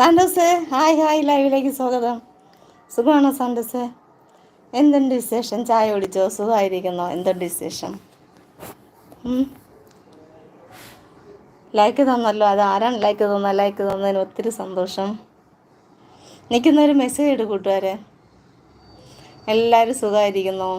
Santos hi hi ലൈവിലേക്ക് സ്വാഗതം. സുഖമാണോ സാൻഡോസ് എന്തുണ്ട് വിശേഷം? ചായ കുടിച്ചോ? സുഖമായിരിക്കുന്നോ? എന്തുണ്ട് വിശേഷം? ലൈക്ക് തന്നല്ലോ. അത് ആരാണ് ലൈക്ക് തന്ന? ലൈക്ക് തന്നതിന് ഒത്തിരി സന്തോഷം. നിൽക്കുന്നൊരു മെസ്സേജ് ഇട് കൂട്ടുകാരെ. എല്ലാവരും സുഖമായിരിക്കുന്നോ?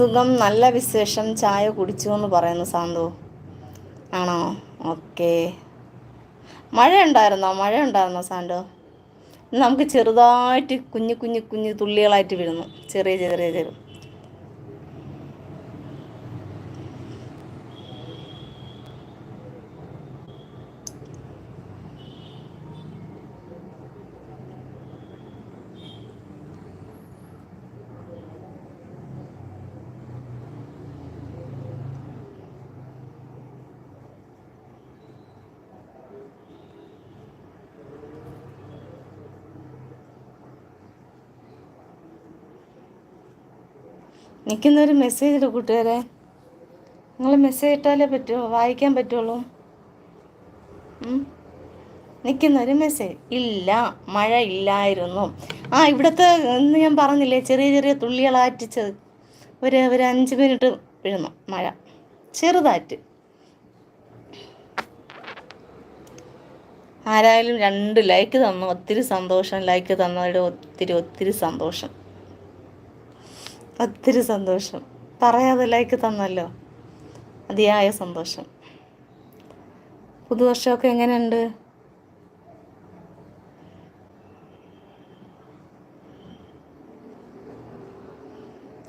സുഖം നല്ല വിശേഷം ചായ കുടിച്ചു എന്ന് പറയുന്നു സാന്തു. ആണോ? ഓക്കെ. മഴ ഉണ്ടായിരുന്നോ മഴ ഉണ്ടായിരുന്നോ സാന്തു നമുക്ക് ചെറുതായിട്ട് കുഞ്ഞു കുഞ്ഞു കുഞ്ഞു തുള്ളികളായിട്ട് വീഴുന്നു ചെറിയ ചെറിയ ചെറു നിൽക്കുന്നൊരു മെസ്സേജ് ഇട് കൂട്ടുകാരെ. നിങ്ങൾ മെസ്സേജ് ഇട്ടാലേ പറ്റുമോ വായിക്കാൻ പറ്റുള്ളൂ. നിൽക്കുന്നൊരു മെസ്സേജ് ഇല്ല മഴ ഇല്ലായിരുന്നു. ആ ഇവിടുത്തെ ഇന്ന് ഞാൻ പറഞ്ഞില്ലേ ചെറിയ ചെറിയ തുള്ളികളാറ്റിച്ചത് ഒരു ഒരു അഞ്ച് മിനിറ്റ് വീഴുന്നു മഴ. ചെറുതാറ്റ്. ആരായാലും രണ്ട് ലൈക്ക് തന്നു ഒത്തിരി സന്തോഷം. ലൈക്ക് തന്നവരുടെ ഒത്തിരി ഒത്തിരി സന്തോഷം. ഒത്തിരി സന്തോഷം. പറയാതെ ലൈക്ക് തന്നല്ലോ. അതിയായ സന്തോഷം. പുതുവർഷമൊക്കെ എങ്ങനെയുണ്ട്?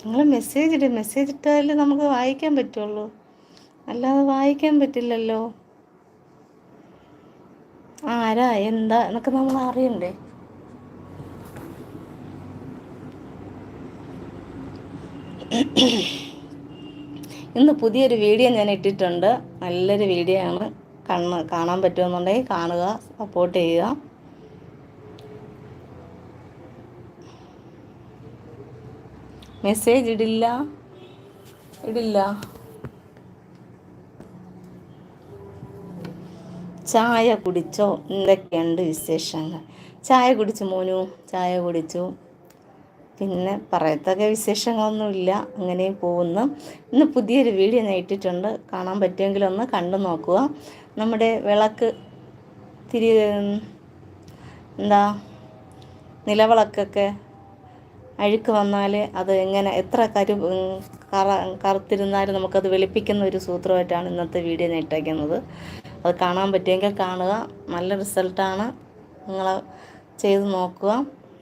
നിങ്ങൾ മെസ്സേജ് ഇട്ട് മെസ്സേജ് ഇട്ടാലേ നമുക്ക് വായിക്കാൻ പറ്റുള്ളൂ. അല്ലാതെ വായിക്കാൻ പറ്റില്ലല്ലോ. ആരാ? എന്താ? എന്നൊക്കെ നമ്മൾ അറിയണ്ടേ ഇന്ന് പുതിയൊരു വീഡിയോ ഞാൻ ഇട്ടിട്ടുണ്ട്. നല്ലൊരു വീഡിയോ ആണ്. കണ്ണ് കാണാൻ പറ്റുമെന്നുണ്ടെങ്കിൽ കാണുക സപ്പോർട്ട് ചെയ്യുക. മെസ്സേജ് ഇടില്ല. ഇടില്ല. ചായ കുടിച്ചോ? എന്തൊക്കെയുണ്ട് വിശേഷങ്ങൾ? ചായ കുടിച്ചു മോനു. ചായ കുടിച്ചു. പിന്നെ പറയത്തക്ക വിശേഷങ്ങളൊന്നുമില്ല. അങ്ങനെ പോകുന്നു. ഇന്ന് പുതിയൊരു വീഡിയോ ഞാൻ ഇട്ടിട്ടുണ്ട്. കാണാൻ പറ്റുമെങ്കിൽ ഒന്ന് കണ്ടു നോക്കുക. നമ്മുടെ വിളക്ക് തിരി എന്താ നിലവിളക്കൊക്കെ അഴുക്ക് വന്നാൽ അത് എങ്ങനെ എത്ര കരു കറ കറുത്തിരുന്നാലും നമുക്കത് വെളുപ്പിക്കുന്ന ഒരു സൂത്രമായിട്ടാണ് ഇന്നത്തെ വീഡിയോ ഞാൻ ഇട്ടേക്കുന്നത്. അത് കാണാൻ പറ്റുമെങ്കിൽ കാണുക. നല്ല റിസൾട്ടാണ്. നിങ്ങൾ ചെയ്ത് നോക്കുക.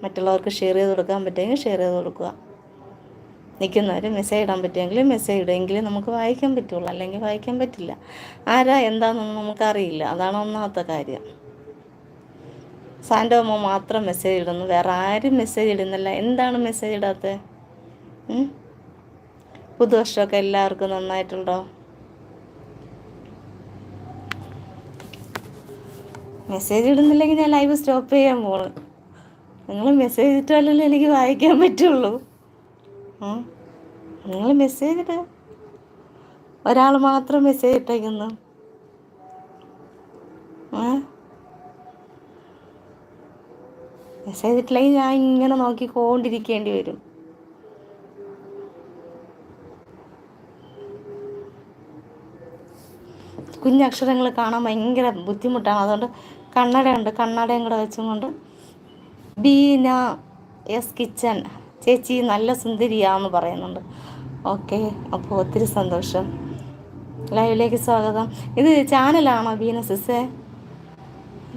മറ്റുള്ളവർക്ക് ഷെയർ ചെയ്ത് കൊടുക്കാൻ പറ്റുമെങ്കിൽ ഷെയർ ചെയ്ത് കൊടുക്കുക. നിൽക്കുന്നവർ മെസ്സേജ് ഇടാൻ പറ്റുമെങ്കിൽ മെസ്സേജ് ഇടുമെങ്കിൽ നമുക്ക് വായിക്കാൻ പറ്റുള്ളൂ. അല്ലെങ്കിൽ വായിക്കാൻ പറ്റില്ല. ആരാ എന്താണെന്നൊന്നും നമുക്കറിയില്ല. അതാണ് ഒന്നാമത്തെ കാര്യം. സാൻഡോമോ മാത്രം മെസ്സേജ് ഇടുന്നു. വേറെ ആരും മെസ്സേജ് ഇടുന്നില്ല. എന്താണ് മെസ്സേജ് ഇടാത്തത് പുതുവർഷമൊക്കെ എല്ലാവർക്കും നന്നായിട്ടുണ്ടോ? മെസ്സേജ് ഇടുന്നില്ലെങ്കിൽ ഞാൻ ലൈവ് സ്റ്റോപ്പ് ചെയ്യാൻ പോണ്. നിങ്ങൾ മെസ്സേജ് ഇട്ടാലല്ലേ എനിക്ക് വായിക്കാൻ പറ്റുള്ളൂ. നിങ്ങൾ മെസ്സേജ് ഇടുക ഒരാൾ മാത്രം മെസ്സേജ് ഇട്ടേക്കുന്നു. മെസ്സേജ് ഇട്ടില്ലെങ്കിൽ ഞാൻ ഇങ്ങനെ നോക്കിക്കൊണ്ടിരിക്കേണ്ടി വരും. കുഞ്ഞക്ഷരങ്ങൾ കാണാൻ ഭയങ്കര ബുദ്ധിമുട്ടാണ്. അതുകൊണ്ട് കണ്ണടയുണ്ട്. കണ്ണടയും കൂടെ വെച്ചും കൊണ്ട് ബീന എസ് കിച്ചൻ. ചേച്ചി നല്ല സുന്ദരിയാന്ന് പറയുന്നുണ്ട്. ഓക്കെ അപ്പോൾ ഒത്തിരി സന്തോഷം. ലൈവിലേക്ക് സ്വാഗതം. ഇത് ചാനലാണോ ബീന സിസേ?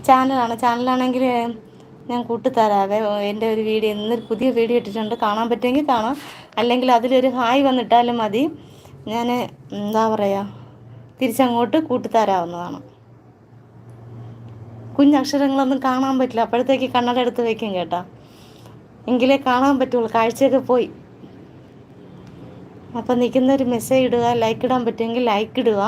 ചാനലാണ്. ചാനലാണെങ്കിൽ ഞാൻ കൂട്ടിത്തരാവേ. എന്റെ ഒരു വീഡിയോ ഇന്നൊരു പുതിയ വീഡിയോ ഇട്ടിട്ടുണ്ട്. കാണാൻ പറ്റുമെങ്കിൽ കാണാം. അല്ലെങ്കിൽ അതിലൊരു ഹായ് വന്നിട്ടാലും മതി. ഞാൻ എന്താ പറയുക തിരിച്ചങ്ങോട്ട് കൂട്ടിത്തരാവുന്നതാണ്. കുഞ്ഞക്ഷരങ്ങളൊന്നും കാണാൻ പറ്റില്ല. അപ്പോഴത്തേക്ക് കണ്ണട എടുത്ത് വയ്ക്കും കേട്ടാ. എങ്കിലേ കാണാൻ പറ്റുള്ളൂ. കാഴ്ചയൊക്കെ പോയി. അപ്പം നിൽക്കുന്ന ഒരു മെസ്സേജ് ഇടുക ലൈക്ക് ഇടാൻ പറ്റുമെങ്കിൽ ലൈക്ക് ഇടുക.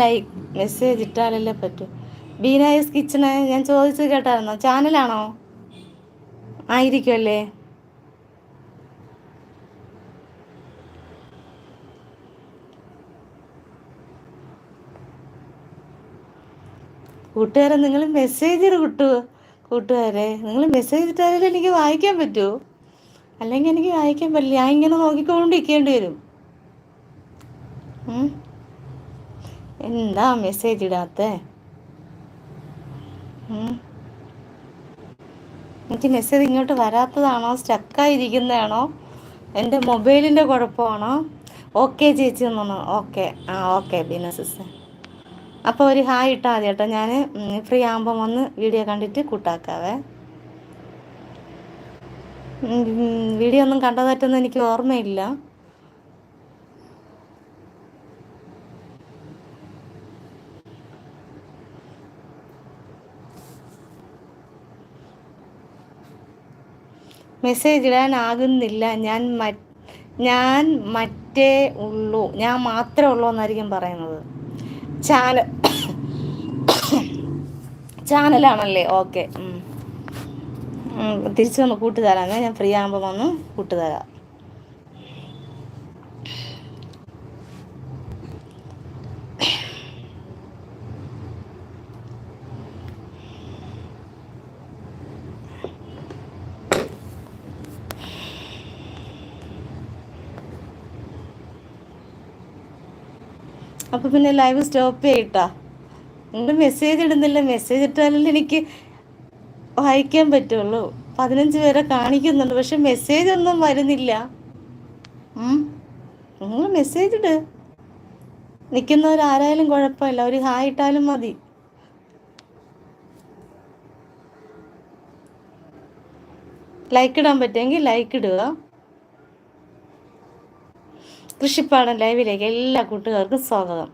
ലൈക്ക് മെസ്സേജ് ഇട്ടാലല്ലേ പറ്റൂ. ബീനായസ് കിച്ചണ് ഞാൻ ചോദിച്ചത് കേട്ടായിരുന്നോ? ചാനലാണോ ആയിരിക്കുമല്ലേ? കൂട്ടുകാരെ നിങ്ങൾ മെസ്സേജ് കിട്ടുമോ കൂട്ടുകാരെ നിങ്ങൾ മെസ്സേജ് ഇട്ടാലും എനിക്ക് വായിക്കാൻ പറ്റുമോ അല്ലെങ്കിൽ എനിക്ക് വായിക്കാൻ പറ്റില്ല. ഞാൻ ഇങ്ങനെ നോക്കിക്കൊണ്ടിരിക്കേണ്ടി വരും. എന്താ മെസ്സേജ് ഇടാത്ത? എനിക്ക് മെസ്സേജ് ഇങ്ങോട്ട് വരാത്തതാണോ? സ്റ്റക്കായിരിക്കുന്നതാണോ എന്റെ മൊബൈലിന്റെ കുഴപ്പമാണോ? ഓക്കെ ചേച്ചി എന്നാണോ ഓക്കെ ആ ഓക്കെ ബീന സിസ്റ്റർ. അപ്പോൾ ഒരു ഹായ് ഇട്ടാൽ മതി കേട്ടോ. ഞാൻ ഫ്രീ ആകുമ്പം വന്ന് വീഡിയോ കണ്ടിട്ട് കൂട്ടാക്കാവേ. വീഡിയോ ഒന്നും കണ്ടതായിട്ടൊന്നും എനിക്ക് ഓർമ്മയില്ല. മെസ്സേജ് ഇടാനാകുന്നില്ല. ഞാൻ ഞാൻ മറ്റേ ഉള്ളൂ. ഞാൻ മാത്രമേ ഉള്ളൂ എന്നായിരിക്കും പറയുന്നത്. ചാനൽ ചാനലാണല്ലേ? ഓക്കെ. തിരിച്ചു വന്ന് കൂട്ടുതരാം ഞാൻ ഫ്രീ ആകുമ്പോൾ വന്ന് കൂട്ടുതരാം അപ്പോൾ പിന്നെ ലൈവ് സ്റ്റോപ്പ് ചെയ്യട്ടാ. നിങ്ങൾ മെസ്സേജ് ഇടുന്നില്ല. മെസ്സേജ് ഇട്ടാലല്ലേ എനിക്ക് വായിക്കാൻ പറ്റുള്ളൂ. പതിനഞ്ച് പേരെ കാണിക്കുന്നുണ്ട്. പക്ഷെ മെസ്സേജ് ഒന്നും വരുന്നില്ല. നിങ്ങൾ മെസ്സേജ് ഇട്. നിൽക്കുന്നവരാരായാലും കുഴപ്പമില്ല. ഒരു ഹായ് ഇട്ടാലും മതി. ലൈക്ക് ഇടാൻ പറ്റുമെങ്കിൽ ലൈക്ക് ഇടുക. കൃഷിപ്പാടം ലൈവിലേക്ക് എല്ലാ കൂട്ടുകാർക്കും സ്വാഗതം.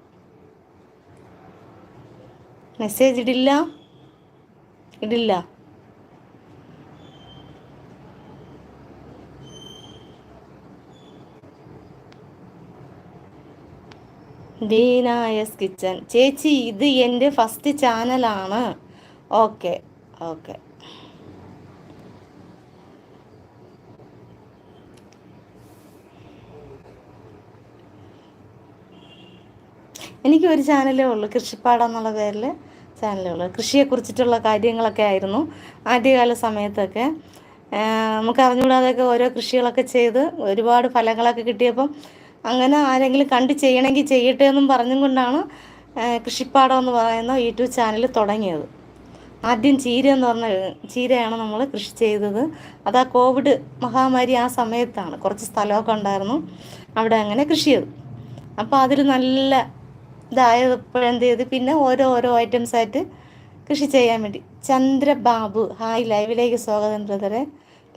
മെസ്സേജ് ഇടില്ല? ഇടില്ല. ഡീനായസ് കിച്ചൻ ചേച്ചി ഇത് എന്റെ ഫസ്റ്റ് ചാനലാണ് ഓക്കെ ഓക്കെ എനിക്ക് ഒരു ചാനലേ ഉള്ളൂ. കൃഷിപ്പാടം എന്നുള്ള പേരിൽ ചാനലേ ഉള്ളൂ. കൃഷിയെക്കുറിച്ചിട്ടുള്ള കാര്യങ്ങളൊക്കെ ആയിരുന്നു ആദ്യകാല സമയത്തൊക്കെ. നമുക്ക് അറിഞ്ഞുകൂടാതെയൊക്കെ ഓരോ കൃഷികളൊക്കെ ചെയ്ത് ഒരുപാട് ഫലങ്ങളൊക്കെ കിട്ടിയപ്പം അങ്ങനെ ആരെങ്കിലും കണ്ട് ചെയ്യണമെങ്കിൽ ചെയ്യട്ടെ എന്നും പറഞ്ഞും കൊണ്ടാണ് കൃഷിപ്പാടം എന്ന് പറയുന്ന യൂട്യൂബ് ചാനൽ തുടങ്ങിയത്. ആദ്യം ചീര എന്ന് പറഞ്ഞ ചീരയാണ് നമ്മൾ കൃഷി ചെയ്തത്. അത് ആ കോവിഡ് മഹാമാരി ആ സമയത്താണ് കുറച്ച് സ്ഥലമൊക്കെ ഉണ്ടായിരുന്നു അവിടെ അങ്ങനെ കൃഷി ചെയ്തു. അപ്പോൾ അതിൽ നല്ല ഇതായപ്പോഴെന്ത് ചെയ്ത്? പിന്നെ ഓരോ ഓരോ ഐറ്റംസ് ആയിട്ട് കൃഷി ചെയ്യാൻ വേണ്ടി. ചന്ദ്രബാബു ഹായ് ലൈവിലേക്ക് സ്വാഗതം ബ്രദറെ.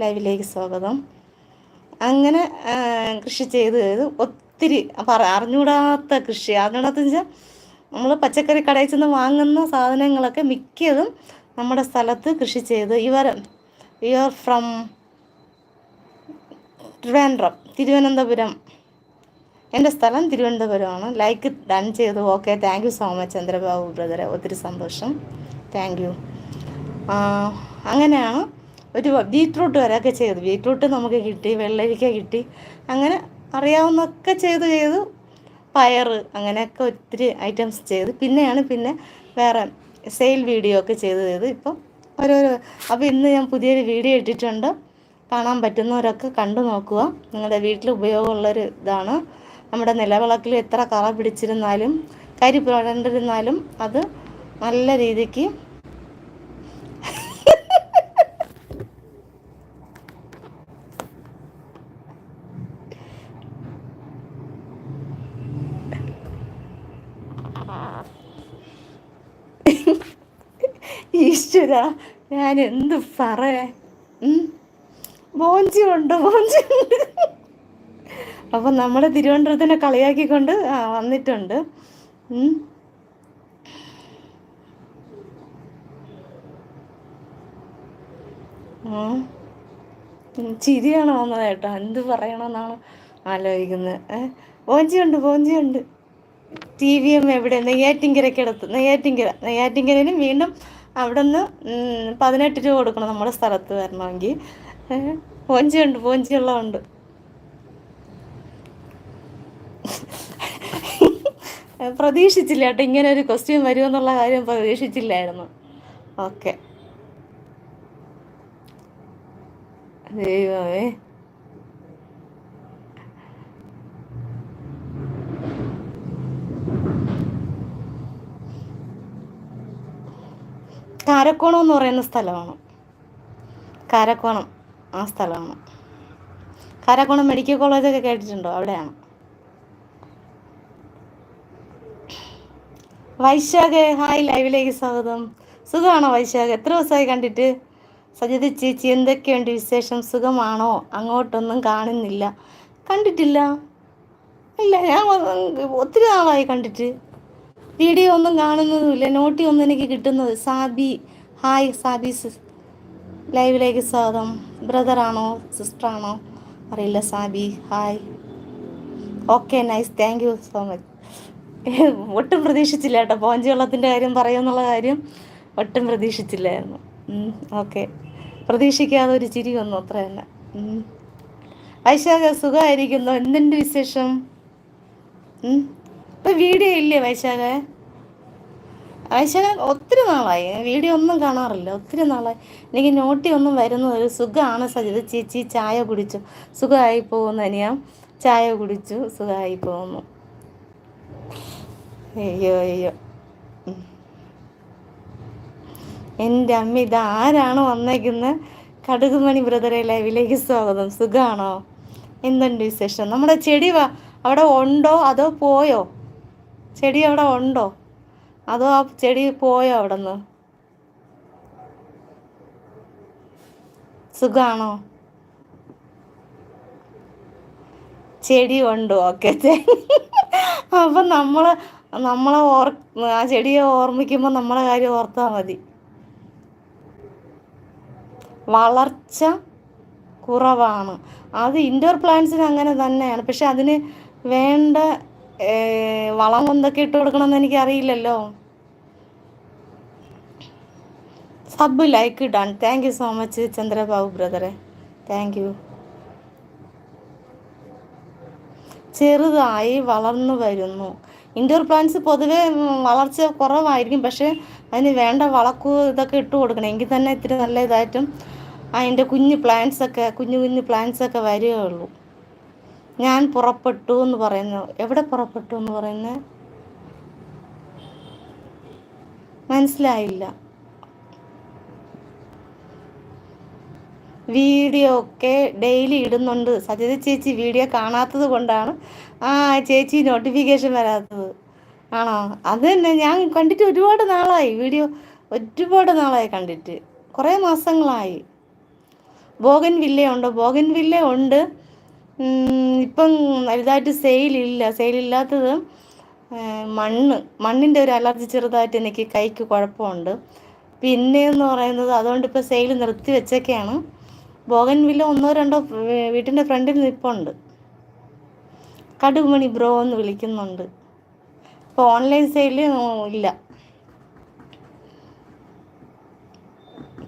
ലൈവിലേക്ക് സ്വാഗതം. അങ്ങനെ കൃഷി ചെയ്ത് ചെയ്ത് ഒത്തിരി പറ അറിഞ്ഞൂടാത്ത കൃഷി. അറിഞ്ഞൂടാത്ത വെച്ചാൽ നമ്മൾ പച്ചക്കറി കടയിൽ ചെന്ന് വാങ്ങുന്ന സാധനങ്ങളൊക്കെ മിക്കതും നമ്മുടെ സ്ഥലത്ത് കൃഷി ചെയ്ത്. ഇവർ ആർ ഫ്രം ട്രിവാൻഡ്രം തിരുവനന്തപുരം. എന്റെ സ്ഥലം തിരുവനന്തപുരമാണ്. ലൈക്ക് ഡൺ ചെയ്തു. Okay thank you so much Chandrababu ബ്രദറെ ഒത്തിരി സന്തോഷം. താങ്ക് യു അങ്ങനെയാണ്. ഒരു ബീറ്റ്റൂട്ട് വരെയൊക്കെ ചെയ്തു. ബീറ്റ്റൂട്ട് നമുക്ക് കിട്ടി വെള്ളരിക്ക കിട്ടി. അങ്ങനെ അറിയാവുന്നൊക്കെ ചെയ്ത് ചെയ്ത്. പയർ അങ്ങനെയൊക്കെ ഒത്തിരി ഐറ്റംസ് ചെയ്ത്. പിന്നെയാണ് പിന്നെ വേറെ സെയിൽ വീഡിയോ ഒക്കെ ചെയ്ത് ചെയ്ത്. ഇപ്പം ഓരോരോ അപ്പോൾ ഇന്ന് ഞാൻ പുതിയൊരു വീഡിയോ ഇട്ടിട്ടുണ്ട്. കാണാൻ പറ്റുന്നവരൊക്കെ കണ്ടു നോക്കുക. നിങ്ങളുടെ വീട്ടിൽ ഉപയോഗമുള്ളൊരു ഇതാണ്. നമ്മുടെ നിലവിളക്കിൽ എത്ര കറ പിടിച്ചിരുന്നാലും കരി പുരണ്ടിരുന്നാലും അത് നല്ല രീതിക്ക് ഈശ്വര ഞാൻ എന്ത് പറയാ ബോഞ്ചി ഉണ്ട്? ബോഞ്ചി ഉണ്ട്. അപ്പം നമ്മുടെ തിരുവനന്തപുരത്തിനെ കളിയാക്കിക്കൊണ്ട് കൊണ്ട് വന്നിട്ടുണ്ട്. ചിരിയാണ് വന്നത് കേട്ടോ. എന്ത് പറയണമെന്നാണ് ആലോചിക്കുന്നത്. ഏഹ് ഓഞ്ചിയുണ്ട് ഓഞ്ചിയുണ്ട് ടി വി എം എവിടെ? നെയ്യാറ്റിങ്കരക്കടുത്ത് നെയ്യാറ്റിങ്കര നെയ്യാറ്റിങ്കരയിലും വീണ്ടും അവിടെ നിന്ന് പതിനെട്ട് രൂപ കൊടുക്കണം നമ്മുടെ സ്ഥലത്ത് വരണമെങ്കിൽ. ഏഹ് പോഞ്ചിയുണ്ട് പോഞ്ചിയുള്ളതുണ്ട് പ്രതീക്ഷിച്ചില്ല കേട്ടോ ഇങ്ങനെ ഒരു ക്വസ്റ്റ്യൻ വരുമെന്നുള്ള കാര്യം പ്രതീക്ഷിച്ചില്ലായിരുന്നു. ഓക്കെ ദൈവമേ. കാരക്കോണം എന്ന് പറയുന്ന സ്ഥലമാണ്. കാരക്കോണം ആ സ്ഥലമാണ്. കാരക്കോണം മെഡിക്കൽ കോളേജൊക്കെ കേട്ടിട്ടുണ്ടോ? അവിടെയാണ്? വൈശാഖ് ഹായ് ലൈവിലേക്ക് സ്വാഗതം. സുഖമാണോ വൈശാഖ്? എത്ര ദിവസമായി കണ്ടിട്ട്? സജിത ചേച്ചി എന്തൊക്കെയുണ്ട് വിശേഷം? സുഖമാണോ? അങ്ങോട്ടൊന്നും കാണുന്നില്ല. കണ്ടിട്ടില്ല. ഇല്ല ഞാൻ ഒത്തിരി നാളായി കണ്ടിട്ട്. വീഡിയോ ഒന്നും കാണുന്നതുമില്ല. നോട്ടി ഒന്നും എനിക്ക് കിട്ടുന്നത്. സാബി ഹായ് സാബി ലൈവിലേക്ക് സ്വാഗതം. ബ്രദറാണോ? സിസ്റ്ററാണോ? അറിയില്ല Sabi hi. Okay nice. Thank you so much. ഒട്ടും പ്രതീക്ഷിച്ചില്ല കേട്ടോ. പോഞ്ചി വെള്ളത്തിന്റെ കാര്യം പറയുമെന്നുള്ള കാര്യം ഒട്ടും പ്രതീക്ഷിച്ചില്ലായിരുന്നു. ഓക്കെ പ്രതീക്ഷിക്കാതെ ഒരു ചിരി വന്നു അത്ര തന്നെ. വൈശാഖ സുഖമായിരിക്കുന്നു? എന്തുണ്ട് വിശേഷം? ഇപ്പം വീഡിയോ ഇല്ലേ വൈശാഖ? വൈശാഖ ഒത്തിരി നാളായി. വീഡിയോ ഒന്നും കാണാറില്ല. ഒത്തിരി നാളായി. എനിക്ക് നോട്ടി ഒന്നും വരുന്നത് സുഖമാണ് സജിത. ചേച്ചി ചായ കുടിച്ചു. സുഖമായി പോകുന്നു അനിയാം. ചായ കുടിച്ചു. സുഖമായി പോകുന്നു അയ്യോ അയ്യോ. എന്റെ അമ്മ ഇത് ആരാണ് വന്നേക്കുന്നത് കടുകുമണി ബ്രദറെ ലൈവിലേക്ക് സ്വാഗതം. സുഖാണോ? എന്തുണ്ട് വിശേഷം? നമ്മുടെ ചെടി വാ അവിടെ ഉണ്ടോ അതോ പോയോ? ചെടി അവിടെ ഉണ്ടോ? അതോ ആ ചെടി പോയോ അവിടെ നിന്ന് സുഖാണോ? ചെടി ഉണ്ടോ? ഓക്കെ. അപ്പം നമ്മൾ നമ്മളെ ഓർ ആ ചെടിയെ ഓർമ്മിക്കുമ്പോൾ നമ്മളെ കാര്യം ഓർത്താൽ മതി. വളർച്ച കുറവാണ്. അത് ഇൻഡോർ പ്ലാന്റ്സിന് അങ്ങനെ തന്നെയാണ്. പക്ഷെ അതിന് വേണ്ട വളം എന്തൊക്കെ ഇട്ട് കൊടുക്കണമെന്ന് എനിക്കറിയില്ലല്ലോ. Sub like done thank you so much Chandrababu ബ്രദറെ താങ്ക് യു ചെറുതായി വളർന്നു വരുന്നു. ഇൻഡോർ പ്ലാന്റ്സ് പൊതുവെ വളർച്ച കുറവായിരിക്കും. പക്ഷേ അതിന് വേണ്ട വളക്കൂ ഇതൊക്കെ ഇട്ട് കൊടുക്കണം. എങ്കിൽ തന്നെ ഇത്തിരി നല്ല ഇതായിട്ടും അതിന്റെ കുഞ്ഞു പ്ലാന്റ്സ് ഒക്കെ കുഞ്ഞു കുഞ്ഞു പ്ലാന്റ്സ് ഒക്കെ വരികയുള്ളൂ. ഞാൻ പുറപ്പെട്ടു എന്ന് പറയുന്നു. എവിടെ പുറപ്പെട്ടു എന്ന് പറയുന്നത്? മനസ്സിലായില്ല. വീഡിയോ ഒക്കെ ഡെയിലി ഇടുന്നുണ്ട്. സജിത ചേച്ചി വീഡിയോ കാണാത്തത് കൊണ്ടാണ് ആ ചേച്ചി നോട്ടിഫിക്കേഷൻ വരാത്തത്. ആണോ? അത് തന്നെ ഞാൻ കണ്ടിട്ട് ഒരുപാട് നാളായി. വീഡിയോ ഒരുപാട് നാളായി കണ്ടിട്ട്. കുറേ മാസങ്ങളായി. ബോഗൻ വില്ല ഉണ്ട്? ബോഗൻ വില്ല ഉണ്ട്. ഇപ്പം വലുതായിട്ട് സെയിലില്ല സെയിലില്ലാത്തത് മണ്ണ്. മണ്ണിന്റെ ഒരു അലർജി ചെറുതായിട്ട് എനിക്ക് കൈക്ക് കുഴപ്പമുണ്ട്. പിന്നെ എന്ന് പറയുന്നത് അതുകൊണ്ട് ഇപ്പോൾ സെയിൽ നിർത്തി വെച്ചൊക്കെയാണ്. ബോഗൻ വില്ല ഒന്നോ രണ്ടോ വീട്ടിന്റെ ഫ്രണ്ടിൽ നിൽപ്പുണ്ട് കടുകുമണി ബ്രോ എന്ന് വിളിക്കുന്നുണ്ട്. ഇപ്പോൾ ഓൺലൈൻ സെയിൽ ഇല്ല.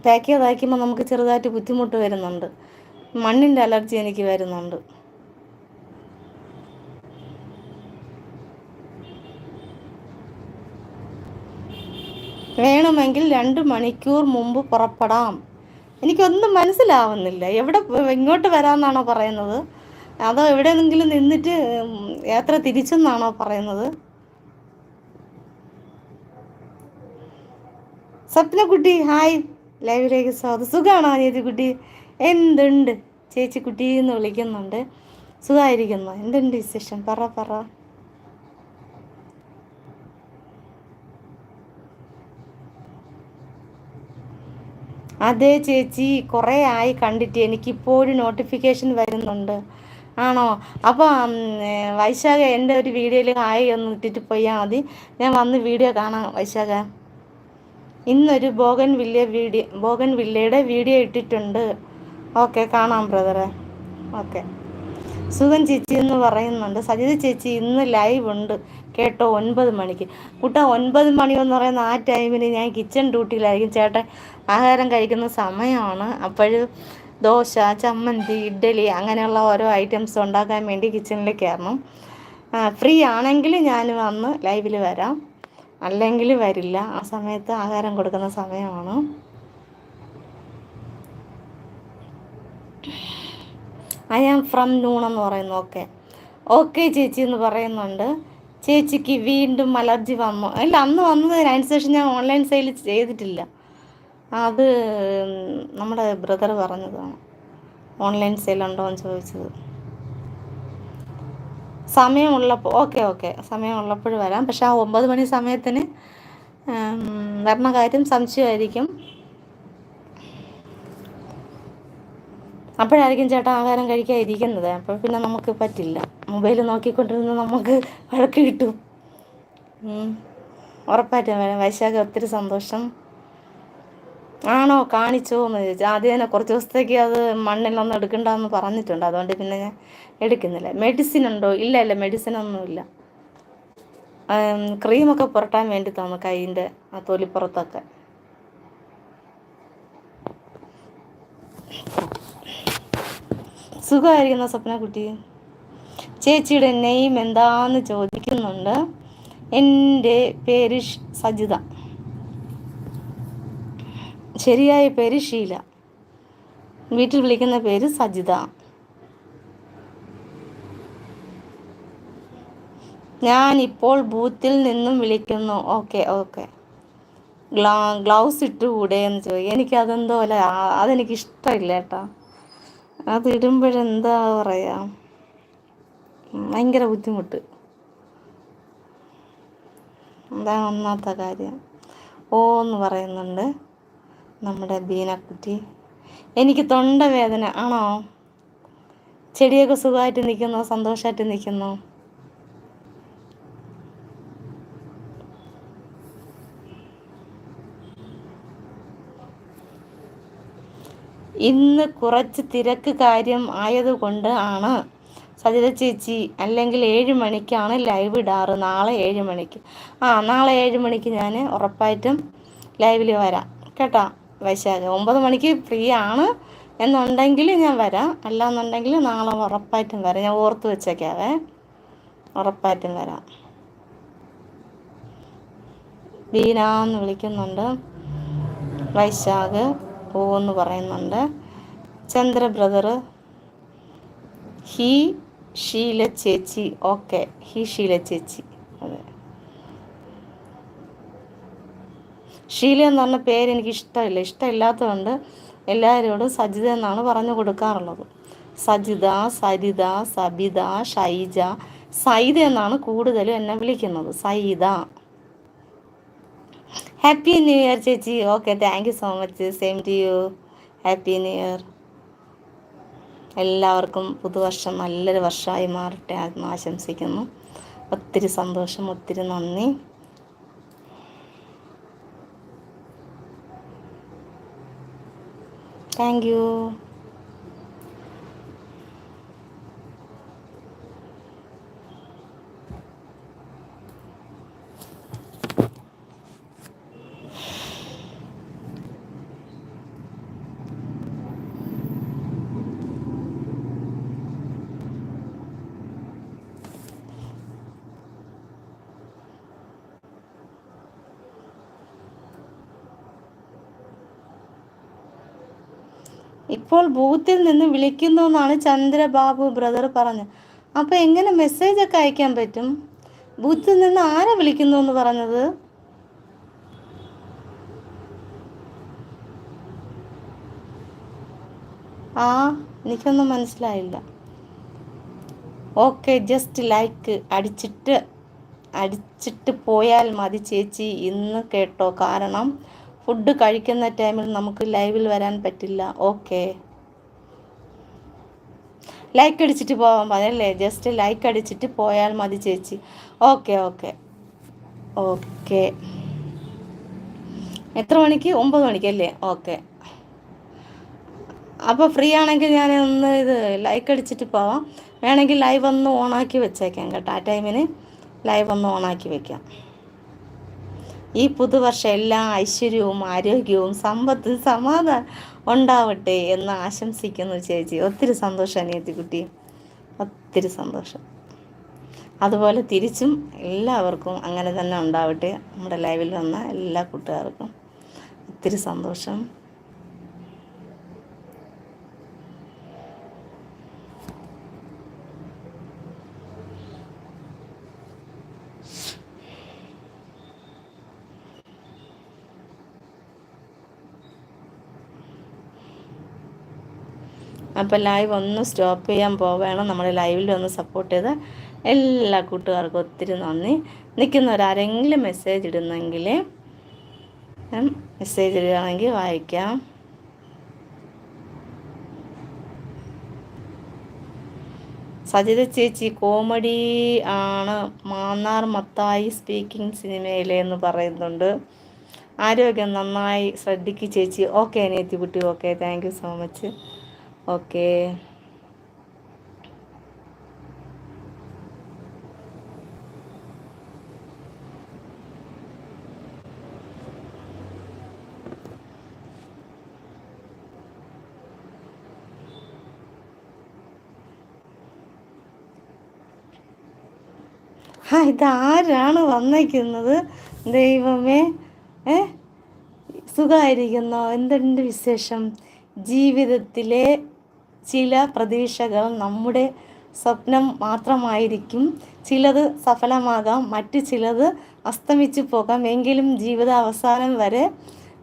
പാക്ക് ചെയ്താക്കുമ്പോൾ നമുക്ക് ചെറുതായിട്ട് ബുദ്ധിമുട്ട് വരുന്നുണ്ട്. മണ്ണിന്റെ അലർജി എനിക്ക് വരുന്നുണ്ട്. വേണമെങ്കിൽ രണ്ട് മണിക്കൂർ മുമ്പ് പുറപ്പെടാം. എനിക്കൊന്നും മനസ്സിലാവുന്നില്ല. എവിടെ ഇങ്ങോട്ട് വരാമെന്നാണോ പറയുന്നത്. അതോ എവിടെയെങ്കിലും നിന്നിട്ട് യാത്ര തിരിച്ചെന്നാണോ പറയുന്നത്? സ്വപ്നക്കുട്ടി ഹായ്. ലൈവിലേക്ക് സ്വാഗതം. സുഖമാണോ ചേച്ചിക്കുട്ടി എന്തുണ്ട്? ചേച്ചിക്കുട്ടി എന്ന് വിളിക്കുന്നുണ്ട്. സുഖമായിരിക്കുന്നു എന്തുണ്ട് വിശേഷം? പറ പറ. അതെ ചേച്ചി കുറേ ആയി കണ്ടിട്ട് എനിക്കിപ്പോഴും നോട്ടിഫിക്കേഷൻ വരുന്നുണ്ട്. ആണോ? അപ്പോൾ വൈശാഖ എന്റെ ഒരു വീഡിയോയിൽ ആയി ഒന്ന് ഇട്ടിട്ട് പോയാൽ മതി. ഞാൻ വന്ന് വീഡിയോ കാണാം വൈശാഖ. ഇന്നൊരു ബോഗൻ വില്ല വീഡിയോ ബോഗൻ വില്ലയുടെ വീഡിയോ ഇട്ടിട്ടുണ്ട്. ഓക്കെ കാണാം ബ്രദറെ ഓക്കെ സുഖം ചേച്ചി എന്ന് പറയുന്നുണ്ട്. സജിത ചേച്ചി ഇന്ന് ലൈവ് ഉണ്ട്. കേട്ടോ ഒൻപത് മണിക്ക്. കുട്ട ഒൻപത് മണി എന്ന് പറയുന്ന ആ ടൈമിന് ഞാൻ കിച്ചൺ ഡ്യൂട്ടിയിലായിരിക്കും ചേട്ടൻ ആഹാരം കഴിക്കുന്ന സമയമാണ് അപ്പോഴും ദോശ ചമ്മന്തി ഇഡ്ഡലി അങ്ങനെയുള്ള ഓരോ ഐറ്റംസ് ഉണ്ടാക്കാൻ വേണ്ടി കിച്ചണിലേക്ക് കയറണം. ഫ്രീ ആണെങ്കിൽ ഞാൻ വന്ന് ലൈവിൽ വരാം. അല്ലെങ്കിൽ വരില്ല. ആ സമയത്ത് ആഹാരം കൊടുക്കുന്ന സമയമാണ്. ഐ ആം ഫ്രം നൂൺ എന്ന് പറയുന്നു. ഓക്കെ ഓക്കെ ചേച്ചി എന്ന് പറയുന്നുണ്ട്. ചേച്ചിക്ക് വീണ്ടും അലർജി വന്നു. അല്ല അന്ന് വന്നതിന് അനുസരിച്ച് ഞാൻ ഓൺലൈൻ സെയിൽ ചെയ്തിട്ടില്ല. അത് നമ്മുടെ ബ്രദർ പറഞ്ഞതാണ്. ഓൺലൈൻ സെയിൽ ഉണ്ടോ എന്ന് ചോദിച്ചത്. സമയമുള്ളപ്പോൾ ഓക്കെ ഓക്കെ സമയമുള്ളപ്പോൾ വരാം. പക്ഷെ ആ ഒമ്പത് മണി സമയത്തിന് വരണ കാര്യം സംശയമായിരിക്കും. അപ്പോഴായിരിക്കും ചേട്ടാ ആഹാരം കഴിക്കാതിരിക്കുന്നത്. അപ്പോൾ പിന്നെ നമുക്ക് പറ്റില്ല. മൊബൈൽ നോക്കിക്കൊണ്ടിരുന്ന് നമുക്ക് വഴക്ക് കിട്ടും. ഉറപ്പായിട്ടും വേണം വൈശാഖ ഒത്തിരി സന്തോഷം. ആണോ? കാണിച്ചോ എന്ന് ചോദിച്ചു. ആദ്യം തന്നെ കുറച്ച് ദിവസത്തേക്ക് അത് മണ്ണിലൊന്നും എടുക്കണ്ടെന്ന് പറഞ്ഞിട്ടുണ്ട്. അതുകൊണ്ട് പിന്നെ ഞാൻ എടുക്കുന്നില്ല. മെഡിസിൻ ഉണ്ടോ? ഇല്ല ഇല്ല. മെഡിസിൻ ഒന്നുമില്ല ക്രീമൊക്കെ പുരട്ടാൻ വേണ്ടി തന്നു കൈയിന്റെ ആ തൊലിപ്പുറത്തൊക്കെ സുഖമായിരിക്കുന്ന സ്വപ്നക്കുട്ടി ചേച്ചിയുടെ നെയിം എന്താന്ന് ചോദിക്കുന്നുണ്ട്. എന്റെ പേര് സജിത. ശരിയായ പേര് ഷീല. വീട്ടിൽ വിളിക്കുന്ന പേര് സജിത. ഞാൻ ഇപ്പോൾ ബൂത്തിൽ നിന്നും വിളിക്കുന്നു. Okay okay. ഗ്ലാ ഗ്ലൗസ് ഇട്ടുകൂടെ എന്ന് ചോദിക്കും. എനിക്കതെന്തോ അല്ല അതെനിക്ക് ഇഷ്ടമില്ല കേട്ടോ. അത് ഇടുമ്പോഴെന്താ പറയാ? ഭയങ്കര ബുദ്ധിമുട്ട്. എന്താ ഒന്നാമത്തെ കാര്യം. ഓ എന്ന് പറയുന്നുണ്ട് നമ്മുടെ ബീനക്കുട്ടി. എനിക്ക് തൊണ്ടവേദന ആണോ? ചെടിയൊക്കെ സുഖമായിട്ട് നിൽക്കുന്നു? സന്തോഷമായിട്ട് നിൽക്കുന്നു? ഇന്ന് കുറച്ച് തിരക്ക് കാര്യം ആയതുകൊണ്ട് ആണ്. സജിത ചേച്ചി അല്ലെങ്കിൽ ഏഴ് മണിക്കാണ് ലൈവ് ഇടാറ്. നാളെ ഏഴ് മണിക്ക്. ആ നാളെ ഏഴ് മണിക്ക് ഞാൻ ഉറപ്പായിട്ടും ലൈവിൽ വരാം. കേട്ടോ? വൈശാഖ ഒമ്പത് മണിക്ക് ഫ്രീ ആണ് എന്നുണ്ടെങ്കിൽ ഞാൻ വരാം. അല്ലാന്നുണ്ടെങ്കിൽ നാളെ ഉറപ്പായിട്ടും വരാം. ഞാൻ ഓർത്ത് വെച്ചേക്കാവേ. ഉറപ്പായിട്ടും വരാം. ബീന എന്ന് വിളിക്കുന്നുണ്ട് വൈശാഖ്. പോവെന്ന് പറയുന്നുണ്ട്. ചന്ദ്ര ബ്രദർ ഹി ഷീല ചേച്ചി ഓക്കെ ഹി ഷീല ചേച്ചി. അതെ. ഷീല എന്ന് പറഞ്ഞ പേര് എനിക്ക് ഇഷ്ടമില്ല. ഇഷ്ടമില്ലാത്തതുകൊണ്ട് എല്ലാവരോടും സജിത എന്നാണ് പറഞ്ഞു കൊടുക്കാറുള്ളത്. സജിത സരിത സബിത ഷൈജ സൈദ എന്നാണ് കൂടുതലും എന്നെ വിളിക്കുന്നത്. സൈദ. ഹാപ്പി ന്യൂ ഇയർ ചേച്ചി. Okay thank you so much same to you happy new year എല്ലാവർക്കും പുതുവർഷം നല്ലൊരു വർഷമായി മാറട്ടെ ആശംസിക്കുന്നു. ഒത്തിരി സന്തോഷം ഒത്തിരി നന്ദി. താങ്ക് യു ഇപ്പോൾ ബൂത്തിൽ നിന്ന് വിളിക്കുന്നു എന്നാണ് ചന്ദ്രബാബു ബ്രദർ പറഞ്ഞത്. അപ്പോൾ എങ്ങനെ മെസ്സേജൊക്കെ അയക്കാൻ പറ്റും? ബൂത്തിൽ നിന്ന് ആരെ വിളിക്കുന്നു എന്ന് പറഞ്ഞത്? ആ എനിക്കൊന്നും മനസ്സിലായില്ല. ഓക്കെ ജസ്റ്റ് ലൈക്ക് അടിച്ചിട്ട് അടിച്ചിട്ട് പോയാൽ മതി ചേച്ചി ഇന്ന് കേട്ടോ. കാരണം ഫുഡ് കഴിക്കുന്ന ടൈമിൽ നമുക്ക് ലൈവിൽ വരാൻ പറ്റില്ല. ഓക്കെ ലൈക്ക് അടിച്ചിട്ട് പോകാൻ പറഞ്ഞല്ലേ ജസ്റ്റ് ലൈക്ക് അടിച്ചിട്ട് പോയാൽ മതി ചേച്ചി. ഓക്കെ ഓക്കെ ഓക്കെ എത്ര മണിക്ക്? ഒമ്പത് മണിക്കല്ലേ ഓക്കെ അപ്പോൾ ഫ്രീ ആണെങ്കിൽ ഞാൻ ഒന്ന് ഇത് ലൈക്ക് അടിച്ചിട്ട് പോവാം. വേണമെങ്കിൽ ലൈവ് ഒന്ന് ഓണാക്കി വെച്ചേക്കാം കേട്ടോ. ആ ടൈമിന് ലൈവ് ഒന്ന് ഓണാക്കി വെക്കാം. ഈ പുതുവർഷം എല്ലാ ഐശ്വര്യവും ആരോഗ്യവും സമ്പത്തും സമാധാനം ഉണ്ടാവട്ടെ എന്ന് ആശംസിക്കുന്നു ചേച്ചി. ഒത്തിരി സന്തോഷം കുട്ടി ഒത്തിരി സന്തോഷം. അതുപോലെ തിരിച്ചും എല്ലാവർക്കും അങ്ങനെ തന്നെ ഉണ്ടാവട്ടെ. നമ്മുടെ ലൈവിൽ വന്ന എല്ലാ കൂട്ടുകാർക്കും ഒത്തിരി സന്തോഷം. അപ്പോൾ ലൈവ് ഒന്ന് സ്റ്റോപ്പ് ചെയ്യാൻ പോവുകയാണ് നമ്മുടെ ലൈവിൽ ഒന്ന് സപ്പോർട്ട് ചെയ്ത് എല്ലാ കൂട്ടുകാർക്കും ഒത്തിരി നന്ദി. നിൽക്കുന്നവരാരെങ്കിലും മെസ്സേജ് ഇടുന്നെങ്കിൽ മെസ്സേജ് ഇടുകയാണെങ്കിൽ വായിക്കാം. സജിത ചേച്ചി കോമഡി ആണ് മാന്നാർ മത്തായി സ്പീക്കിംഗ് സിനിമയിലെ എന്ന് പറയുന്നുണ്ട്. ആരോഗ്യം നന്നായി ശ്രദ്ധിക്കുക ചേച്ചി. ഓക്കെ അനിയത്തി കുട്ടി okay thank you so much okay. ഇതാരാണ് വന്നേക്കുന്നത്? ദൈവമേ. ഏ? സുഖമായിരിക്കുന്നോ? എന്തുണ്ട് വിശേഷം? ജീവിതത്തിലെ ചില പ്രതീക്ഷകൾ നമ്മുടെ സ്വപ്നം മാത്രമായിരിക്കും. ചിലത് സഫലമാകാം മറ്റു ചിലത് അസ്തമിച്ചു പോകാം. എങ്കിലും ജീവിത അവസാനം വരെ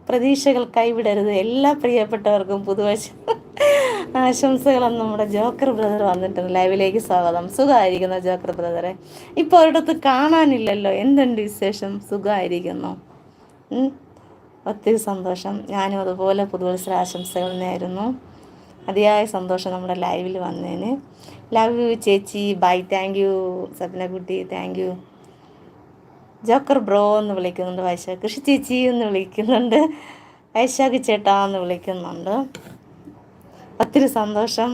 പ്രതീക്ഷകൾ കൈവിടരുത്. എല്ലാ പ്രിയപ്പെട്ടവർക്കും പുതുവർഷ ആശംസകളും. നമ്മുടെ ജോക്കർ ബ്രദർ വന്നിട്ടുണ്ട്. ലൈവിലേക്ക് സ്വാഗതം. സുഖമായിരിക്കുന്നു ജോക്കർ ബ്രദറെ? ഇപ്പോൾ ഒരിടത്ത് കാണാനില്ലല്ലോ. എന്തുണ്ട് വിശേഷം? സുഖമായിരിക്കുന്നു? ഒത്തിരി സന്തോഷം. ഞാനും അതുപോലെ പുതുവത്സര ആശംസകൾ നേരുന്നു. അതിയായ സന്തോഷം നമ്മുടെ ലൈവിൽ വന്നതിന് ലവ് യു ചേച്ചി. Bye thank you Swapnakutty thank you joker bro എന്ന് വിളിക്കുന്നുണ്ട് വൈശാഖ്. കൃഷി ചേച്ചി എന്ന് വിളിക്കുന്നുണ്ട്. വൈശാഖ് ചേട്ടാ എന്ന് വിളിക്കുന്നുണ്ട്. ഒത്തിരി സന്തോഷം.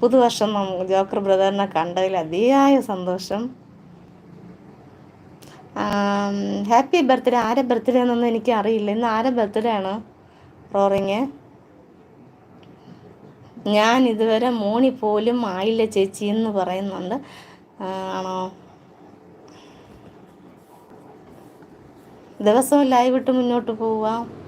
പുതുവർഷം ജോക്കർ ബ്രദറിനെ കണ്ടതിൽ അതിയായ സന്തോഷം. ഹാപ്പി ബർത്ത്ഡേ ആരെ ബർത്ത്ഡേ എന്നൊന്നും എനിക്ക് അറിയില്ല ഇന്ന് ആരെ ബർത്ത്ഡേ ആണ്? റോറിങ്. ഞാൻ ഇതുവരെ മോണി പോലും ആയില്ല ചേച്ചി എന്ന് പറയുന്നുണ്ട്. ആണോ? ദിവസവും ലൈവ് ഇട്ട് മുന്നോട്ട് പോവാം.